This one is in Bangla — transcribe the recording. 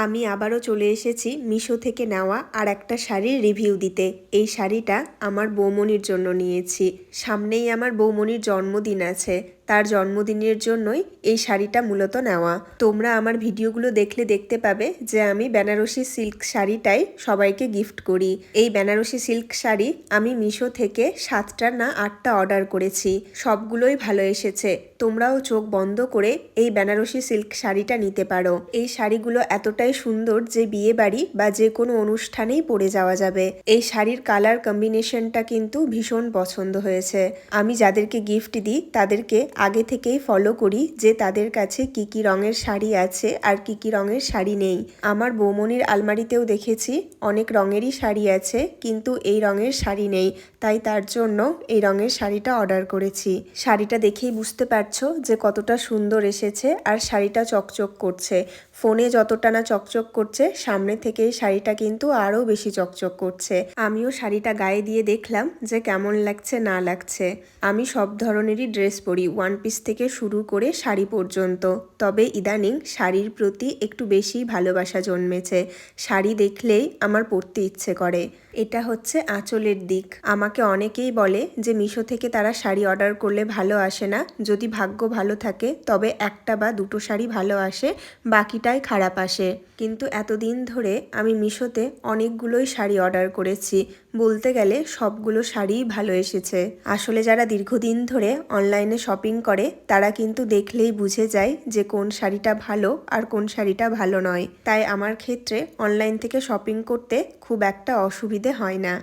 আমি আবারও চলে এসেছি মিশো থেকে নেওয়া আর একটা শাড়ির রিভিউ দিতে। এই শাড়িটা আমার বৌমনির জন্য নিয়েছি। সামনেই আমার বৌমনির জন্মদিন আছে। তার জন্মদিনের জন্যই এই শাড়িটা মূলত নেওয়া। তোমরা আমার ভিডিওগুলো দেখলে দেখতে পাবে যে আমি বেনারসি সিল্ক শাড়িটাই সবাইকে গিফট করি। এই বেনারসি সিল্ক শাড়ি আমি মিশো থেকে সাতটা না আটটা অর্ডার করেছি। সবগুলোই ভালো এসেছে। তোমরাও চোখ বন্ধ করে এই বেনারসি সিল্ক শাড়িটা নিতে পারো। এই শাড়িগুলো এতটাই সুন্দর যে বিয়ে বাড়ি বা যে কোনো অনুষ্ঠানেই পরে যাওয়া যাবে। এই শাড়ির কালার কম্বিনেশনটা কিন্তু ভীষণ পছন্দ হয়েছে। আমি যাদেরকে গিফট দিই তাদেরকে আগে থেকেই ফলো করি যে তাদের কাছে কি কি রঙের শাড়ি আছে আর কি কি রঙের শাড়ি নেই। আমার বৌমনির আলমারিতেও দেখেছি অনেক রঙেরই শাড়ি আছে কিন্তু এই রঙের শাড়ি নেই, তাই তার জন্য এই রঙের শাড়িটা অর্ডার করেছি। শাড়িটা দেখেই বুঝতে পারছ যে কতটা সুন্দর এসেছে আর শাড়িটা চকচক করছে। ফোনে যতটা না চকচক করছে, সামনে থেকে শাড়িটা কিন্তু আরও বেশি চকচক করছে। আমিও শাড়িটা গায়ে দিয়ে দেখলাম যে কেমন লাগছে না লাগছে। আমি সব ধরনেরই ড্রেস পরি। ওয়ান পিস থেকে শুরু করে শাড়ি পর্যন্ত। তবে ইদানিং শাড়ির প্রতি একটু বেশি ভালোবাসা জন্মেছে। শাড়ি দেখলেই আমার পরতে ইচ্ছে করে। এটা হচ্ছে আঁচলের দিক। আমাকে অনেকেই বলে যে মিশো থেকে তারা শাড়ি অর্ডার করলে ভালো আসে না। যদি ভাগ্য ভালো থাকে, তবে একটা বা দুটো শাড়ি ভালো আসে, বাকিটাই খারাপ আসে। কিন্তু এতদিন ধরে আমি মিশোতে অনেকগুলোই শাড়ি অর্ডার করেছি। বলতে গেলে সবগুলো শাড়িই ভালো এসেছে। আসলে যারা দীর্ঘদিন ধরে অনলাইনে শপিং করে, তারা কিন্তু দেখলেই বুঝে যায় যে কোন শাড়িটা ভালো আর কোন শাড়িটা ভালো নয়। তাই আমার ক্ষেত্রে অনলাইন থেকে শপিং করতে খুব একটা অসুবিধে হয় না।